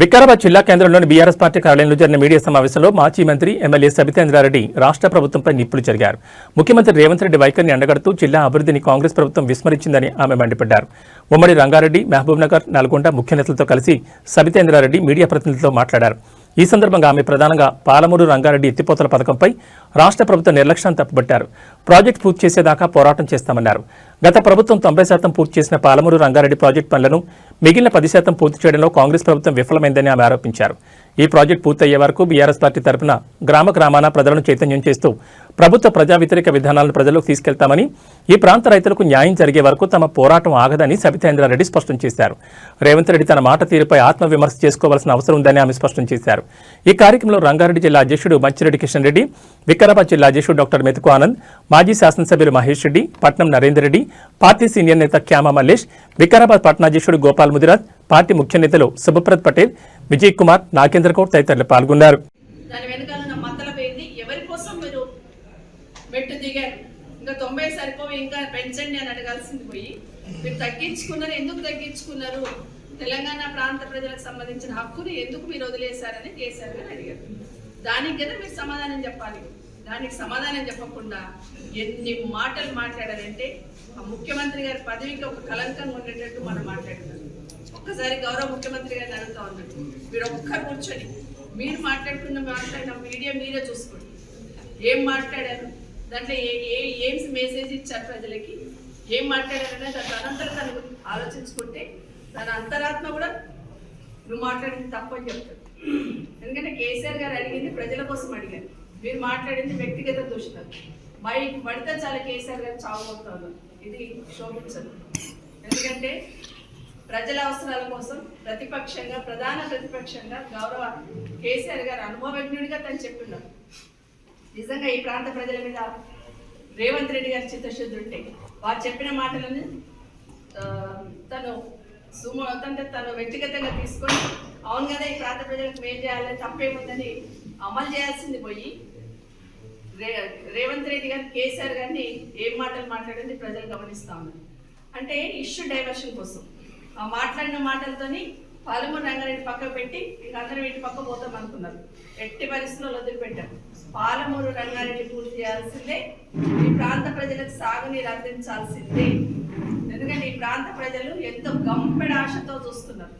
వికారాబాద్ జిల్లా కేంద్రంలోని BRS party కార్యాలయంలో జరిగిన మీడియా సమావేశంలో మాజీ మంత్రి ఎమ్మెల్యే సబితేంద్రారెడ్డి రాష్ట్ర ప్రభుత్వంపై నిప్పులు జరిగారు. ముఖ్యమంత్రి రేవంత్ రెడ్డి వైఖరిని ఎండగడుతూ జిల్లా అభివృద్ధిని కాంగ్రెస్ ప్రభుత్వం విస్మరించిందని ఆమె మండిపడ్డారు. ఉమ్మడి రంగారెడ్డి మహబూబ్నగర్ నల్గొండ ముఖ్య నేతలతో కలిసి సబితేంద్రారెడ్డి మీడియా ప్రతినిధులతో మాట్లాడారు. ఈ సందర్భంగా ఆమె ప్రధానంగా పాలమూరు రంగారెడ్డి ఎత్తిపోతల పథకంపై రాష్ట్ర ప్రభుత్వ నిర్లక్ష్యాన్ని తప్పుబట్టారు ప్రాజెక్టు పూర్తి చేసేదాకా పోరాటం చేస్తామన్నారు. గత ప్రభుత్వం తొంభై శాతం పూర్తి చేసిన పాలమూరు రంగారెడ్డి ప్రాజెక్టు పనులను మిగిలిన పది శాతం పూర్తి చేయడంలో కాంగ్రెస్ ప్రభుత్వం విఫలమైందని ఆమె ఆరోపించారు. ఈ ప్రాజెక్టు పూర్తయ్యే వరకు బీఆర్ఎస్ పార్టీ తరపున గ్రామ గ్రామాన ప్రజలను చైతన్యం చేస్తూ ప్రభుత్వ ప్రజా వ్యతిరేక విధానాలను ప్రజలకు తీసుకెళ్తామని ఈ ప్రాంత రైతులకు న్యాయం జరిగే వరకు తమ పోరాటం ఆగదని సబితేంద్రారెడ్డి స్పష్టం చేశారు. రేవంత్ రెడ్డి తన మాట తీరుపై ఆత్మవిమర్శ చేసుకోవాల్సిన అవసరం ఉందని ఆమె స్పష్టం చేశారు. ఈ కార్యక్రమంలో రంగారెడ్డి జిల్లా అధ్యక్షుడు మంచిరెడ్డి కిషన్ రెడ్డి వికారాబాద్ జిల్లా అధ్యక్షుడు డాక్టర్ మెతుకు ఆనంద్ మాజీ శాసనసభ్యులు మహేష్ రెడ్డి పట్నం నరేందర్ రెడ్డి పార్టీ సీనియర్ నేత క్యామా మల్లేష్ వికారాబాద్ పట్నాధ్యక్షుడు గోపాల్ ముదిరాజ్ పార్టీ ముఖ్య నేతలు శుభప్రద్ పటేల్ విజయ్ కుమార్ నాగేంద్ర గౌడ్ తదితరులు పాల్గొన్నారు. ఇంకా తొంభై సరిపోయి ఇంకా పెంచండి అని అడగాల్సింది పోయి మీరు తగ్గించుకున్నారు ఎందుకు తగ్గించుకున్నారు? తెలంగాణ ప్రాంత ప్రజలకు సంబంధించిన హక్కుని ఎందుకు మీరు వదిలేశారని కేసీఆర్ గారు అడిగారు. దానికి కదా మీరు సమాధానం చెప్పాలి. దానికి సమాధానం చెప్పకుండా ఎన్ని మాటలు మాట్లాడారంటే ఆ ముఖ్యమంత్రి గారి పదవికి ఒక కలంకంగా ఉండేటట్టు మనం మాట్లాడుతున్నాం. ఒక్కసారి గౌరవ ముఖ్యమంత్రి గారిని అడుగుతా ఉన్నాడు మీరు ఒక్క కూర్చొని మీరు మాట్లాడుకున్న మాట్లాడిన మీడియా మీరే చూసుకోండి. ఏం మాట్లాడారు? దాంట్లో ఏ ఏ ఏం మెసేజ్ ఇచ్చారు ప్రజలకి? ఏం మాట్లాడారనే దాని అనంతరం తను ఆలోచించుకుంటే తన అంతరాత్మ కూడా నువ్వు మాట్లాడింది తప్పని చెప్తాడు ఎందుకంటే కేసీఆర్ గారు అడిగింది ప్రజల కోసం అడిగారు. మీరు మాట్లాడింది వ్యక్తిగత దూషణలు బైక్ పడితే చాలా కేసీఆర్ గారు చావబోతున్నారు ఇది శోభించదు. ఎందుకంటే ప్రజల అవసరాల కోసం ప్రతిపక్షంగా ప్రధాన ప్రతిపక్షంగా గౌరవ కేసీఆర్ గారు అనుభవజ్ఞుడిగా తను చెప్తున్నారు నిజంగా ఈ ప్రాంత ప్రజల మీద రేవంత్ రెడ్డి గారి చిత్తశుద్ధి ఉంటే వారు చెప్పిన మాటలను తను సుమ అంటే తను వ్యక్తిగతంగా తీసుకొని అవును కదా ఈ ప్రాంత ప్రజలకు మేలు చేయాలని తప్పేముందని అమలు చేయాల్సింది పోయి రేవంత్ రెడ్డి గారు కేసీఆర్ గారిని ఏం మాటలు మాట్లాడింది ప్రజలు గమనిస్తా ఉన్నారు. అంటే ఇష్యూ డైవర్షన్ కోసం. ఆ మాట్లాడిన మాటలతోని పాలమూరు రంగారెడ్డి పక్క పెట్టి ఇక అందరం ఇంటి పక్క పోతాం అనుకున్నారు. ఎట్టి పరిస్థితుల్లో వదిలిపెట్టారు పాలమూరు రంగారెడ్డి పూర్తి చేయాల్సిందే. ఈ ప్రాంత ప్రజలకు సాగునీరు అందించాల్సిందే. ఎందుకంటే ఈ ప్రాంత ప్రజలు ఎంతో గంపెడ ఆశతో చూస్తున్నారు.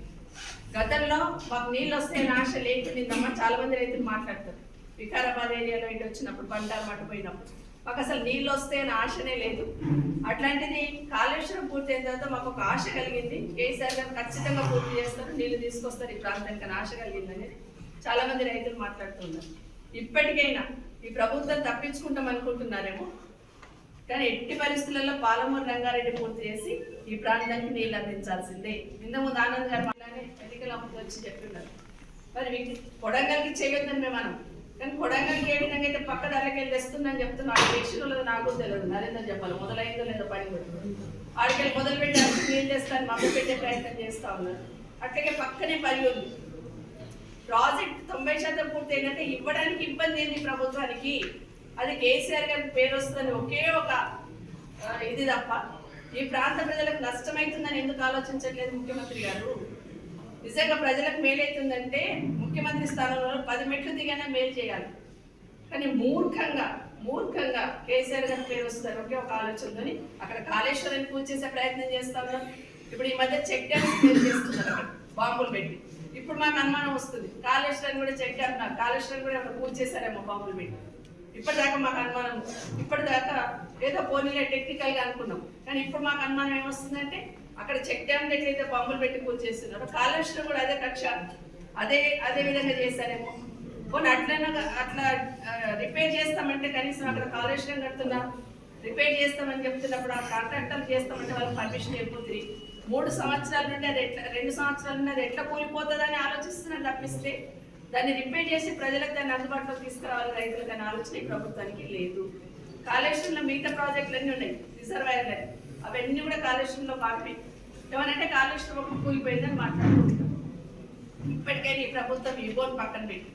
గతంలో మాకు నీళ్ళు వస్తాయని ఆశ లేకుండా చాలా మంది రైతులు మాట్లాడతారు. వికారాబాద్ ఏరియాలో ఇటు వచ్చినప్పుడు బండారు మట్టుపోయినప్పుడు మాకు అసలు నీళ్ళు వస్తే అని ఆశనే లేదు. అట్లాంటిది కాళేశ్వరం పూర్తయిన తర్వాత మాకు ఒక ఆశ కలిగింది. కేసీఆర్ గారు ఖచ్చితంగా పూర్తి చేస్తారు నీళ్ళు తీసుకొస్తారు ఈ ప్రాంతానికి అని ఆశ కలిగింది అనేది చాలా మంది రైతులు మాట్లాడుతున్నారు. ఇప్పటికైనా ఈ ప్రభుత్వం తప్పించుకుంటాం అనుకుంటున్నారేమో కానీ ఎట్టి పరిస్థితులలో పాలమూరు రంగారెడ్డి పూర్తి చేసి ఈ ప్రాంతానికి నీళ్ళు అందించాల్సిందే. ఇంతకుముందు ఆనంద్ గారు అలానే ఎన్నికల అప్పుడు వచ్చి చెప్తున్నారు మరి మీకు కొడంగల్కి చేయొద్దని మేము మనం కానీ కొడంగల్కి ఏ విధంగా అయితే పక్క ధరలకి వెళ్ళి తెస్తుందని చెప్తున్నాను దేశంలో నాకు తెలియదు. నరేంద్ర చెప్పాలి మొదలైందో లేదో పని కూడా ఆడికెళ్ళి మొదలు పెట్టి అప్పుడు ఏం చేస్తాను మమ్మీ పెట్టే ప్రయత్నం చేస్తా ఉన్నారు అట్లాగే పక్కనే పని ఉంది. ప్రాజెక్ట్ తొంభై శాతం పూర్తి ఏంటంటే ఇవ్వడానికి ఇబ్బంది ఏంది ప్రభుత్వానికి? అది కేసీఆర్ గారికి పేరు వస్తుందని ఒకే ఒక ఇది తప్ప. ఈ ప్రాంత ప్రజలకు నష్టమవుతుందని ఎందుకు ఆలోచించట్లేదు ముఖ్యమంత్రి గారు? నిజంగా ప్రజలకు మేలైతుందంటే ముఖ్యమంత్రి స్థానంలో పది మెట్లు దిగానే మేలు చేయాలి. కానీ మూర్ఖంగా మూర్ఖంగా కేసీఆర్ గారి పేరు వస్తారు ఒకే ఒక ఆలోచనతోని అక్కడ కాళేశ్వరాన్ని పూజ చేసే ప్రయత్నం చేస్తాను ఇప్పుడు ఈ మధ్య చెక్ డ్యామ్స్ పేరు చేస్తున్నారు. అక్కడ బాంబులు పెట్టి. ఇప్పుడు మాకు అనుమానం వస్తుంది. కాళేశ్వరాన్ని కూడా చెక్ డ్యామ్ కాళేశ్వరాన్ని కూడా ఏమైనా పూజ చేశారేమో బాంబులు పెట్టి. ఇప్పటిదాకా మాకు అనుమానం ఇప్పటిదాకా ఏదో పోనీలే టెక్నికల్గా అనుకున్నాం. కానీ ఇప్పుడు మాకు అనుమానం ఏమొస్తుందంటే అక్కడ చెక్ డ్యామ్ దగ్గర అయితే బాంబులు పెట్టి పూజ చేస్తున్నారు. కాళేశ్వరం కూడా అదే కక్ష. అదే అదే విధంగా చేశారేమో. పోనీ అట్లైనా అట్లా రిపేర్ చేస్తామంటే కనీసం అక్కడ కాళేశ్వరం కడుతున్నా రిపేర్ చేస్తామని చెప్తున్నప్పుడు ఆ కాంట్రాక్టర్లు చేస్తామంటే వాళ్ళకి పర్మిషన్ అయిపోతుంది మూడు సంవత్సరాల నుండి అది ఎట్లా రెండు సంవత్సరాల నుండి అది ఎట్లా కూలిపోతుందని ఆలోచిస్తున్నారు తప్పిస్తే దాన్ని రిపేర్ చేసి ప్రజలకు దాన్ని అందుబాటులోకి తీసుకురావాలి రైతులకు అనే ఆలోచన ఈ ప్రభుత్వానికి లేదు. కాళేశ్వరంలో మిగతా ప్రాజెక్టులు అన్నీ ఉన్నాయి రిజర్వాయర్లు. అవన్నీ కూడా కాళేశ్వరంలో భాగమే ఎవరంటే కాళేశ్వరం కూలిపోయిందని మాట్లాడుకుంటున్నాం ఇప్పటికైనా ఈ ప్రభుత్వం ఈ పక్కన పెట్టి.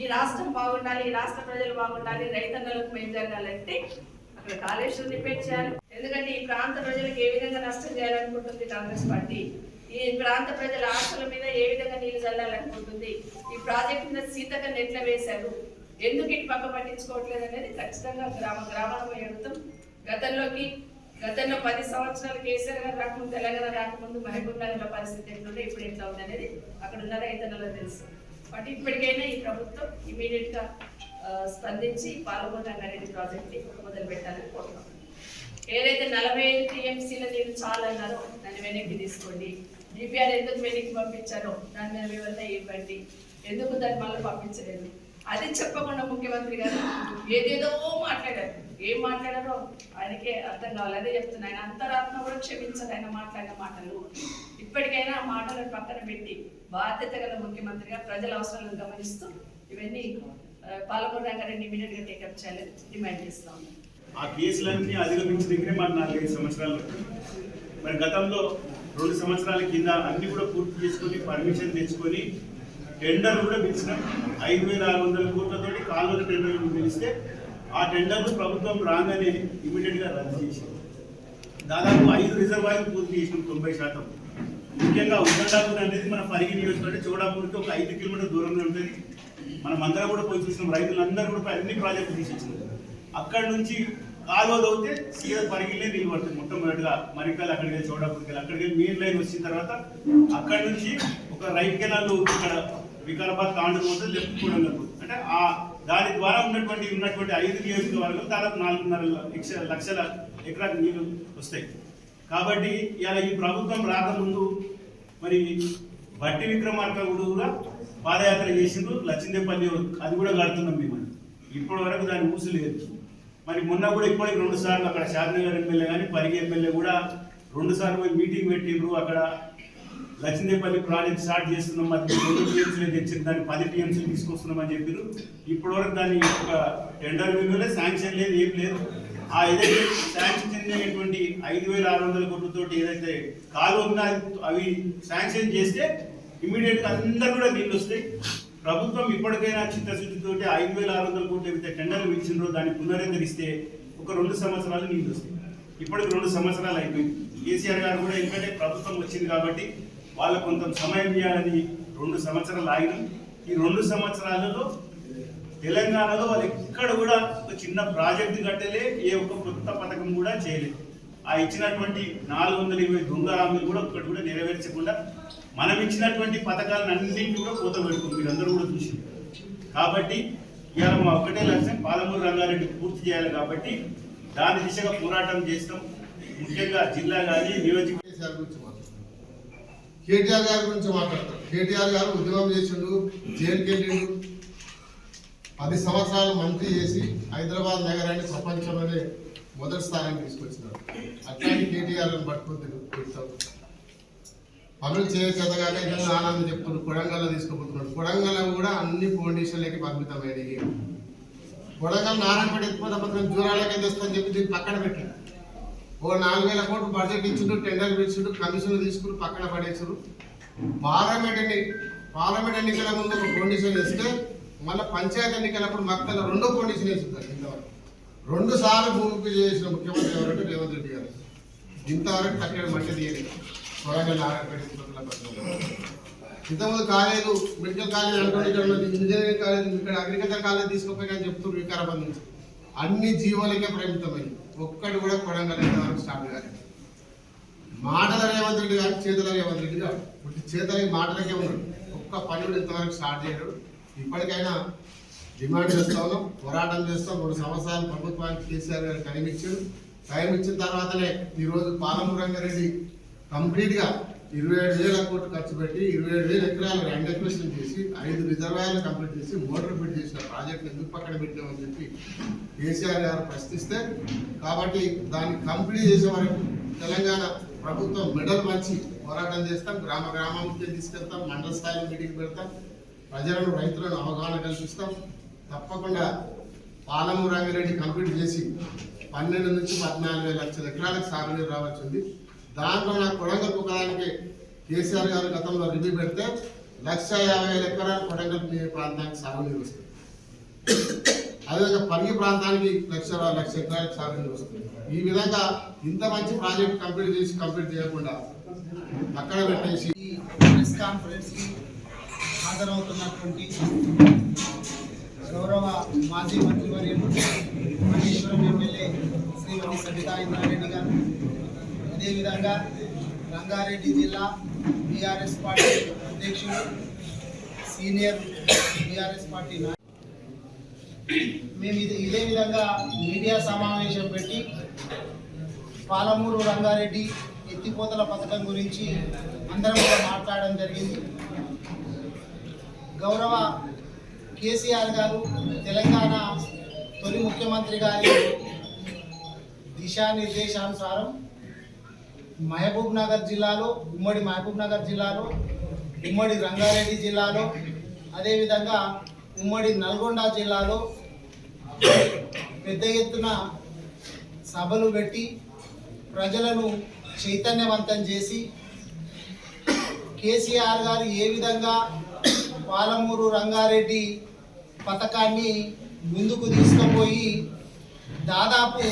ఈ రాష్ట్రం బాగుండాలి ఈ రాష్ట్ర ప్రజలు బాగుండాలి రైతన్నలకు మేలు జరగాలంటే అక్కడ కాళేశ్వరం రిపేర్ చేయాలి. ఎందుకంటే ఈ ప్రాంత ప్రజలకు ఏ విధంగా నష్టం చేయాలనుకుంటుంది కాంగ్రెస్ పార్టీ? ఈ ప్రాంత ప్రజల ఆస్తుల మీద ఏ విధంగా నీళ్ళు చల్లాలనుకుంటుంది? ఈ ప్రాజెక్ట్ మీద సీతక నెట్ల వేశారు. ఎందుకు ఇటు పక్క పట్టించుకోవట్లేదు అనేది ఖచ్చితంగా గ్రామ గ్రామాలకు అడుగుతాం. గతంలోకి గతంలో పది సంవత్సరాలు కేసీఆర్ గారు రాకముందు తెలంగాణ రాకముందు మహబూబ్ నగర్లో పరిస్థితి ఎట్లుండే ఇప్పుడు ఎట్లా ఉంది అనేది అక్కడ ఉన్న రైతన్నలో తెలుసు. బట్ ఇప్పటికైనా ఈ ప్రభుత్వం ఇమీడియట్గా స్పందించి పాల్గొన్న రంగారెడ్డి ప్రాజెక్ట్ని మొదలు పెట్టాలని కోరుతున్నాం. ఏదైతే నలభై ఐదు టీఎంసీల నీళ్ళు చాలు అన్నారో దాన్ని వెనక్కి తీసుకోండి. డిపిఆర్ ఎందుకు వెనక్కి పంపించారో దాని మీద వివరణ ఇవ్వండి. ఎందుకు దాన్ని మళ్ళీ పంపించలేదు? అది చెప్పకుండా ముఖ్యమంత్రి గారు ఏదేదో మాట్లాడారు. ఏం మాట్లాడారో ఆయనకే అర్థం కావాలి. అదే చెప్తున్నా ఆయన అంతరాత్మ కూడా క్షమించదు. ఆయన మాట్లాడిన మాటలు ఇప్పటికైనా ఆ మాటలను పక్కన పెట్టి బాధ్యత గల ముఖ్యమంత్రిగా ప్రజల అవసరాలను గమనిస్తూ ఇవన్నీ ఆ, పాలమూరు రంగారెడ్డి ఇమీడియట్గా టేకప్ చేయాలని డిమాండ్ చేస్తా ఆ కేసులన్నీ అధిగమించిన దగ్గరే మన నాలుగైదు సంవత్సరాలు. మరి గతంలో రెండు సంవత్సరాల కింద అన్ని కూడా పూర్తి చేసుకొని పర్మిషన్ తెచ్చుకొని టెండర్ కూడా పిలిచినాం. ఐదు వేల ఆరు వందల కోట్లతోటి కాలువల టెండర్లు పిలిస్తే ఆ టెండర్లు ప్రభుత్వం రాగానే ఇమీడియట్గా రద్దు చేసింది. దాదాపు ఐదు రిజర్వాయర్లు పూర్తి చేసినాం తొంభై శాతం. ముఖ్యంగా ఉద్దండాపూర్ అనేది మన పరిగి నియోజకవర్గం చోడాపూర్కి ఒక ఐదు కిలోమీటర్ దూరంలో ఉంటుంది. మనం అందరం కూడా పోయి చూసినాం. రైతులందరూ కూడా అన్ని ప్రాజెక్టులు తీసేసినాం అక్కడ నుంచి కాలువలు అవుతే సీదా పరిగిలే నీళ్ళు పడుతుంది మొట్టమొదటిగా మరికల్ అక్కడికి వెళ్ళి చోడాపూర్కి వెళ్ళి అక్కడికి వెళ్ళి మెయిన్ లైన్ వచ్చిన తర్వాత అక్కడ నుంచి ఒక రైట్ కెనాల్ ఇక్కడ వికారాబాద్ తాండూరు పోతే లెఫ్ట్ కూడా అంటే ఆ దాని ద్వారా ఉన్నటువంటి ఉన్నటువంటి ఐదు నియోజకవర్గాలు దాదాపు నాలుగున్నర లక్ష లక్షల ఎకరాలకు నీళ్ళు వస్తాయి. కాబట్టి ఇలా ఈ ప్రభుత్వం రాకముందు మరి బట్టి విక్రమార్క కూడా పాదయాత్ర చేసిండ్రు లచ్చిందేపల్లి అది కూడా కడుతున్నాం మేము ఇప్పటి వరకు దాని ఊసు లేదు. మరి మొన్న కూడా ఇప్పటికి రెండు సార్లు అక్కడ షాద్నగర్ ఎమ్మెల్యే కానీ పరిగి ఎమ్మెల్యే కూడా రెండు సార్లు పోయి మీటింగ్ పెట్టిండ్రు అక్కడ. లక్ష్మీదేపల్లి ప్రాజెక్ట్ స్టార్ట్ చేస్తున్నాం మరి రెండు టీఎంసీలు తెచ్చింది దాన్ని పది టీఎంసీలు తీసుకొస్తున్నామని చెప్పారు. ఇప్పటి వరకు దాని ఒక టెండర్ విలువలే శాంక్షన్ లేదు ఏం లేదు. ఆ ఏదైతే శాంక్షన్ చెందినటువంటి ఐదు వేల ఆరు వందల కోట్లతోటి ఏదైతే కాలువ ఉందో అవి శాంక్షన్ చేస్తే ఇమీడియట్గా అందరు కూడా నీళ్ళు వస్తాయి. ప్రభుత్వం ఇప్పటికైనా చిత్తశుద్ధితోటి ఐదు వేల ఆరు వందల కోట్లు ఏవైతే టెండర్లు ఇచ్చిండ్రో దాన్ని పునరుద్ధరిస్తే ఒక రెండు సంవత్సరాలు నీళ్ళు వస్తాయి. ఇప్పటికి రెండు సంవత్సరాలు అయిపోయింది. కేసీఆర్ గారు కూడా ఎందుకంటే ప్రభుత్వం వచ్చింది కాబట్టి వాళ్ళ కొంత సమయం ఇవ్వాలని రెండు సంవత్సరాలు ఆగినాం ఈ రెండు సంవత్సరాలలో తెలంగాణలో వాళ్ళు ఎక్కడ కూడా ఒక చిన్న ప్రాజెక్టు కట్టలే ఏ ఒక్క కొత్త పథకం కూడా చేయలేదు. ఆ ఇచ్చినటువంటి నాలుగు వందల ఇరవై దొంగ హామీలు కూడా ఒక్కటి కూడా నెరవేర్చకుండా మనం ఇచ్చినటువంటి పథకాలను అన్నింటినీ కూడా కోత పెడుతుంది. మీరందరూ అందరూ కూడా చూసి కాబట్టి ఇవాళ మా ఒకటే లక్ష్యం పాలమూరు రంగారెడ్డి పూర్తి చేయాలి కాబట్టి దాని దిశగా పోరాటం చేస్తాం. ముఖ్యంగా జిల్లా కానీ నియోజకవర్గ కేటీఆర్ గారి గురించి మాట్లాడతాడు కేటీఆర్ గారు ఉద్యమం చేసిండు జైలుకి పది సంవత్సరాలు మంత్రి చేసి హైదరాబాద్ నగరాన్ని ప్రపంచంలోనే మొదటి స్థానానికి తీసుకొచ్చినారు. అట్లాంటి కేటీఆర్ని పట్టుకుని తిరుగుతాం పనులు చేయచేతగానే ఏదైనా ఆనందం చెప్తున్నాడు కొడంగల్లో తీసుకుపోతున్నాడు. కొడంగల్ కూడా అన్ని ఫౌండేషన్లకి పరిమితమైనవి. కొడంగల్ నారాయణపేట ఎత్తుకున్న పత్రం జూరాలకి తెస్తుందని చెప్పి దీన్ని పక్కన పెట్టాడు ఓ నాలుగు వేల కోట్లు బడ్జెట్ ఇచ్చిండు టెండర్ పిలిచిండు కమిషన్ తీసుకుని పక్కన పడేసారు పార్లమెంట్ ఎన్ని పార్లమెంట్ ఎన్నికల ముందు ఒక కండిషన్ ఇస్తే మళ్ళీ పంచాయతీ ఎన్నికలప్పుడు మక్కల రెండో కండిషన్ వేసింది ఇంతవరకు. రెండు సార్లు భూమి పూజ చేసిన ముఖ్యమంత్రి ఎవరంటే రేవంత్ రెడ్డి గారు. ఇంతవరకు కట్టడం మట్టి తీయలేదు. త్వరగా నారాయణపేట ఇంతకుముందు కాలేజీలు మెడికల్ కాలేజ్ అనుకోండి ఇక్కడ ఇంజనీరింగ్ కాలేజ్ ఇక్కడ అగ్రికల్చర్ కాలేజ్ తీసుకోపోయి అని చెప్తున్నారు వికారాబాద్ నుంచి. అన్ని జీవోలకే పరిమితమైంది. ఒక్కటి కూడా కొడంగల్ వరకు స్టార్ట్ కాలేదు. మాటల రేవంత్ రెడ్డి గారు చేతుల రేవంత్ రెడ్డి గారు ఇప్పుడు చేతులకి మాటలకే ఉన్నాడు ఒక్క పని కూడా ఇంతవరకు స్టార్ట్ చేయడు ఇప్పటికైనా డిమాండ్ చేస్తా ఉన్నాం పోరాటం చేస్తాం. మూడు సంవత్సరాలు ప్రభుత్వానికి కేసీఆర్ గారు టైం ఇచ్చారు. టైం ఇచ్చిన తర్వాతనే ఈరోజు పాలమూరంగారెడ్డి కంప్లీట్గా ఇరవై ఏడు వేల కోట్లు ఖర్చు పెట్టి ఇరవై ఏడు వేల ఎకరాలు రెండు ఎక్వేషన్ చేసి ఐదు రిజర్వాయర్లు కంప్లీట్ చేసి మోటార్ ఫిట్ చేసిన ప్రాజెక్ట్ ఎందుకు పక్కన పెట్టామని చెప్పి కేసీఆర్ గారు ప్రశ్నిస్తే కాబట్టి దాన్ని కంప్లీట్ చేసే వరకు తెలంగాణ ప్రభుత్వం మెడల్ మంచి పోరాటం చేస్తాం గ్రామ గ్రామానికి తీసుకెళ్తాం మండల స్థాయిలో మీటింగ్ పెడతాం ప్రజలను రైతులను అవగాహన కల్పిస్తాం. తప్పకుండా పాలమూరు రంగారెడ్డి కంప్లీట్ చేసి పన్నెండు నుంచి పద్నాలుగు వేల లక్షల ఎకరాలకు సాగునీరు రావచ్చుంది దాంట్లో నాకు కొడంగల్ ఒకదానికి కేసీఆర్ గారు గతంలో రివ్యూ పెడితే లక్ష యాభై వేల ఎకరాలు కొడంగల్ ప్రాంతానికి సాగునీరు వస్తుంది. అదేవిధంగా పరిగి ప్రాంతానికి లక్ష లక్ష ఎకరాలకు సాగునీరు వస్తుంది. ఈ విధంగా ఇంత మంచి ప్రాజెక్ట్ కంప్లీట్ చేసి కంప్లీట్ చేయకుండా అక్కడ పెట్టేసి ప్రెస్ కాన్ఫరెన్స్కి హాజరవుతున్నటువంటి గౌరవ మాజీ మంత్రివర్యులు మహేశ్వరం ఎమ్మెల్యే శ్రీమతి సబితా ఇంద్రారెడ్డి గారు అదేవిధంగా రంగారెడ్డి జిల్లా బీఆర్ఎస్ పార్టీ అధ్యక్షుడు సీనియర్ బీఆర్ఎస్ పార్టీ మేము ఇది ఇదే విధంగా మీడియా సమావేశం పెట్టి పాలమూరు రంగారెడ్డి ఎత్తిపోతల పథకం గురించి అందరం కూడా మాట్లాడడం జరిగింది. గౌరవ కేసీఆర్ గారు తెలంగాణ తొలి ముఖ్యమంత్రి గారి దిశానిర్దేశానుసారం మహబూబ్ నగర్ జిల్లాలో ఉమ్మడి మహబూబ్ నగర్ జిల్లాలో ఉమ్మడి రంగారెడ్డి జిల్లాలో అదేవిధంగా ఉమ్మడి నల్గొండ జిల్లాలో పెద్ద ఎత్తున సభలు పెట్టి ప్రజలను చైతన్యవంతం చేసి కేసీఆర్ గారు ఏ విధంగా పాలమూరు రంగారెడ్డి పథకాన్ని ముందుకు తీసుకుపోయి దాదాపు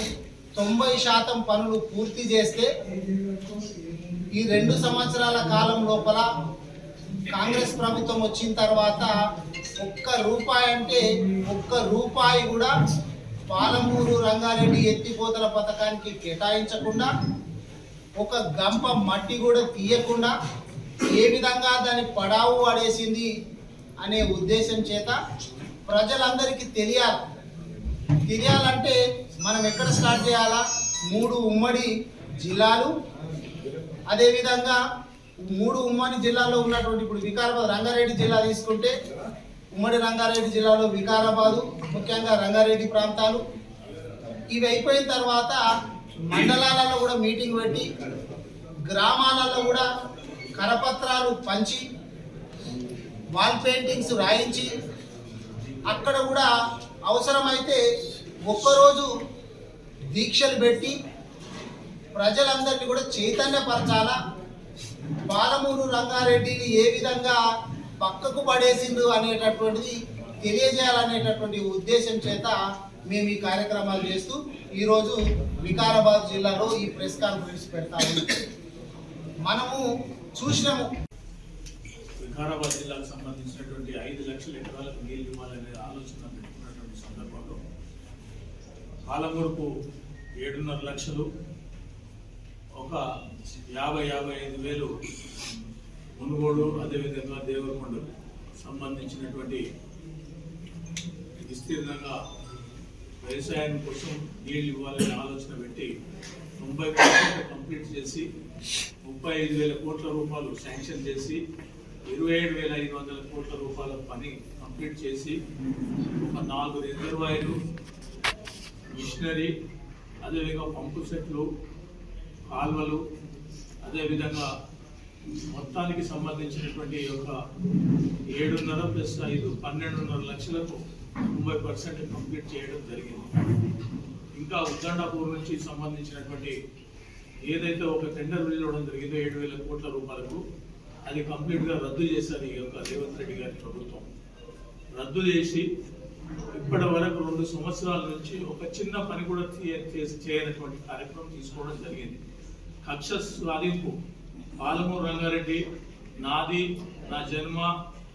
తొంభై శాతం పనులు పూర్తి చేస్తే ఈ రెండు సంవత్సరాల కాలం లోపల కాంగ్రెస్ ప్రభుత్వం వచ్చిన తర్వాత ఒక్క రూపాయి అంటే ఒక్క రూపాయి కూడా పాలమూరు రంగారెడ్డి ఎత్తిపోతల పథకానికి కేటాయించకుండా ఒక గంప మట్టి కూడా తీయకుండా ఏ విధంగా దాన్ని పడావు పడేసింది అనే ఉద్దేశం చేత ప్రజలందరికీ తెలియాలి. తెలియాలంటే మనం ఎక్కడ స్టార్ట్ చేయాలా? మూడు ఉమ్మడి జిల్లాలు. అదేవిధంగా మూడు ఉమ్మడి జిల్లాలో ఉన్నటువంటి ఇప్పుడు వికారాబాద్ రంగారెడ్డి జిల్లా తీసుకుంటే ఉమ్మడి రంగారెడ్డి జిల్లాలో వికారాబాదు ముఖ్యంగా రంగారెడ్డి ప్రాంతాలు. ఇవి అయిపోయిన తర్వాత మండలాలలో కూడా మీటింగ్ పెట్టి గ్రామాలలో కూడా కరపత్రాలు పంచి వాల్ పెయింటింగ్స్ రాయించి అక్కడ కూడా అవసరమైతే ఒక్కరోజు దీక్షలు పెట్టి ప్రజలందరినీ కూడా చైతన్యపరచాలా? బాలమూరు రంగారెడ్డిని ఏ విధంగా పక్కకు పడేసిండు అనేటటువంటిది తెలియజేయాలనేటటువంటి ఉద్దేశం చేత మేము ఈ కార్యక్రమాలు చేస్తూ ఈరోజు వికారాబాద్ జిల్లాలో ఈ ప్రెస్ కాన్ఫరెన్స్ పెడతాము. మనము చూసినాము. వికారాబాద్ జిల్లాకు సంబంధించినటువంటి ఐదు లక్షల ఎకరాలకు నీళ్ళు ఇవ్వాలనే ఆలోచన పెట్టుకున్నటువంటి సందర్భంలో పాలమూరుకు ఏడున్నర లక్షలు ఒక యాభై యాభై ఐదు వేలు మునుగోడు అదేవిధంగా దేవరకొండ సంబంధించినటువంటి విస్తీర్ణంగా వ్యవసాయం కోసం నీళ్ళు ఇవ్వాలనే ఆలోచన పెట్టి తొంభై పర్సెంట్ కంప్లీట్ చేసి ముప్పై ఐదు వేల కోట్ల రూపాయలు శాంక్షన్ చేసి ఇరవై ఏడు వేల ఐదు వందల కోట్ల రూపాయల పని కంప్లీట్ చేసి నాలుగు రిజర్వాయర్లు మిషనరీ అదేవిధంగా పంపు సెట్లు కాల్వలు అదేవిధంగా మొత్తానికి సంబంధించినటువంటి ఈ యొక్క ఏడున్నర ప్లస్ ఐదు పన్నెండున్నర లక్షలకు తొంభై పర్సెంట్ కంప్లీట్ చేయడం జరిగింది. ఇంకా ఉద్దండాపూర్ నుంచి సంబంధించినటువంటి ఏదైతే ఒక టెండర్ వెళ్ళడం జరిగిందో ఏడు వేల కోట్ల రూపాయలకు అది కంప్లీట్గా రద్దు చేశారు ఈ యొక్క రేవంత్ రెడ్డి గారి ప్రభుత్వం. రద్దు చేసి ఇప్పటి వరకు రెండు సంవత్సరాల నుంచి ఒక చిన్న పని కూడా చేసి చేయనటువంటి కార్యక్రమం తీసుకోవడం జరిగింది. కక్ష సాధింపు పాలమూరు రంగారెడ్డి నాది నా జన్మ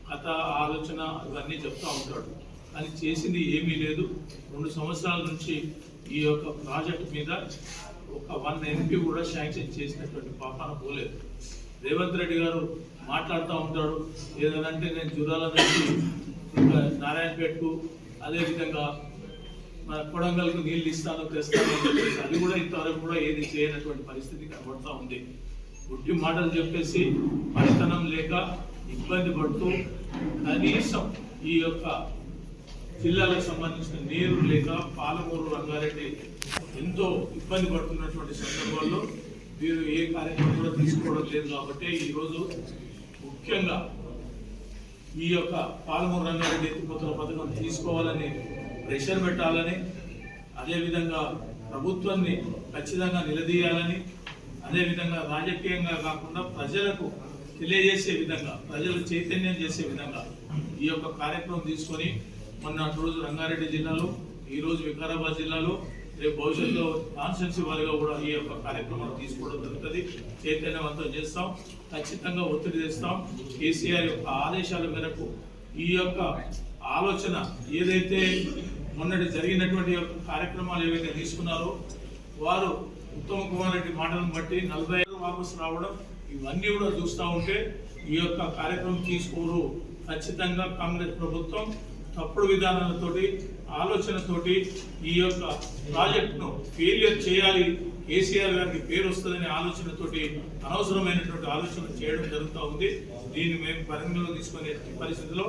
కథ ఆలోచన ఇవన్నీ చెప్తా ఉంటాడు. కానీ చేసింది ఏమీ లేదు. రెండు సంవత్సరాల నుంచి ఈ యొక్క ప్రాజెక్ట్ మీద ఒక వన్ ఎంపీ కూడా శాంక్షన్ చేసినటువంటి పాపాన పోలేదు. రేవంత్ రెడ్డి గారు మాట్లాడుతూ ఉంటాడు. ఏదనంటే నేను జురాల నుంచి నారాయణపేటకు అదేవిధంగా మన కొడంగల్కు నీళ్ళు ఇస్తాను తెస్తాను అది కూడా ఇంతవరకు కూడా ఏది చేయనటువంటి పరిస్థితి కనబడతా ఉంది. గుడ్డి మాటలు చెప్పేసి పనితనం లేక ఇబ్బంది పడుతూ కనీసం ఈ యొక్క జిల్లాలకు సంబంధించిన నీరు లేక పాలమూరు రంగారెడ్డి ఎంతో ఇబ్బంది పడుతున్నటువంటి సందర్భాల్లో వీరు ఏ కార్యక్రమం కూడా తీసుకోవడం లేదు కాబట్టి ఈరోజు ముఖ్యంగా ఈ యొక్క పాలమూరు రంగారెడ్డి ఎత్తిపోతల పథకం తీసుకోవాలని ప్రెషర్ పెట్టాలని అదేవిధంగా ప్రభుత్వాన్ని ఖచ్చితంగా నిలదీయాలని అదేవిధంగా రాజకీయంగా కాకుండా ప్రజలకు తెలియజేసే విధంగా ప్రజలు చైతన్యం చేసే విధంగా ఈ యొక్క కార్యక్రమం తీసుకొని మొన్నటి రోజు రంగారెడ్డి జిల్లాలో ఈరోజు వికారాబాద్ జిల్లాలో రేపు భవిష్యత్తులో కాన్స్టెన్సీ వారిగా కూడా ఈ యొక్క కార్యక్రమాలు తీసుకోవడం జరుగుతుంది. చైతన్యవంతం చేస్తాం. ఖచ్చితంగా ఒత్తిడి తెస్తాం. కేసీఆర్ యొక్క ఆదేశాల మేరకు ఈ యొక్క ఆలోచన ఏదైతే మొన్నటి జరిగినటువంటి యొక్క కార్యక్రమాలు ఏవైతే తీసుకున్నారో వారు ఉత్తమ్ కుమార్ రెడ్డి మాటలను బట్టి నలభై ఐదు వాపసు రావడం ఇవన్నీ కూడా చూస్తూ ఉంటే ఈ యొక్క కార్యక్రమం తీసుకోరు. ఖచ్చితంగా కాంగ్రెస్ ప్రభుత్వం తప్పుడు విధానాలతోటి ఆలోచనతోటి ఈ యొక్క ప్రాజెక్టును ఫెయిలియర్ చేయాలి. కేసీఆర్ గారికి పేరు వస్తుందనే ఆలోచనతోటి అనవసరమైనటువంటి ఆలోచన చేయడం జరుగుతూ ఉంది. దీన్ని మేము పరిగణలో తీసుకునే పరిస్థితిలో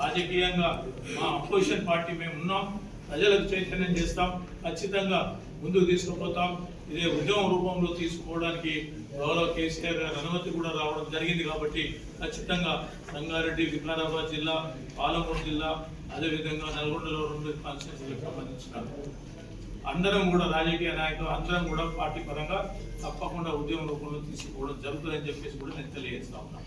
రాజకీయంగా మా అపోజిషన్ పార్టీ మేము ఉన్నాం. ప్రజలకు చైతన్యం చేస్తాం. ఖచ్చితంగా ముందుకు తీసుకుపోతాం. ఇదే ఉద్యమ రూపంలో తీసుకోవడానికి గౌరవ కేసీఆర్ గారి అనుమతి కూడా రావడం జరిగింది కాబట్టి ఖచ్చితంగా రంగారెడ్డి వికారాబాద్ జిల్లా పాలమూరు జిల్లా అదేవిధంగా నల్గొండలో రెండు కాన్స్టిట్యూన్సీలకు సంబంధించిన అందరం కూడా రాజకీయ నాయకులు అందరం కూడా పార్టీ పరంగా తప్పకుండా ఉద్యమ రూపంలో తీసుకోవడం జరుగుతుందని చెప్పేసి కూడా నేను తెలియజేస్తా ఉన్నాను.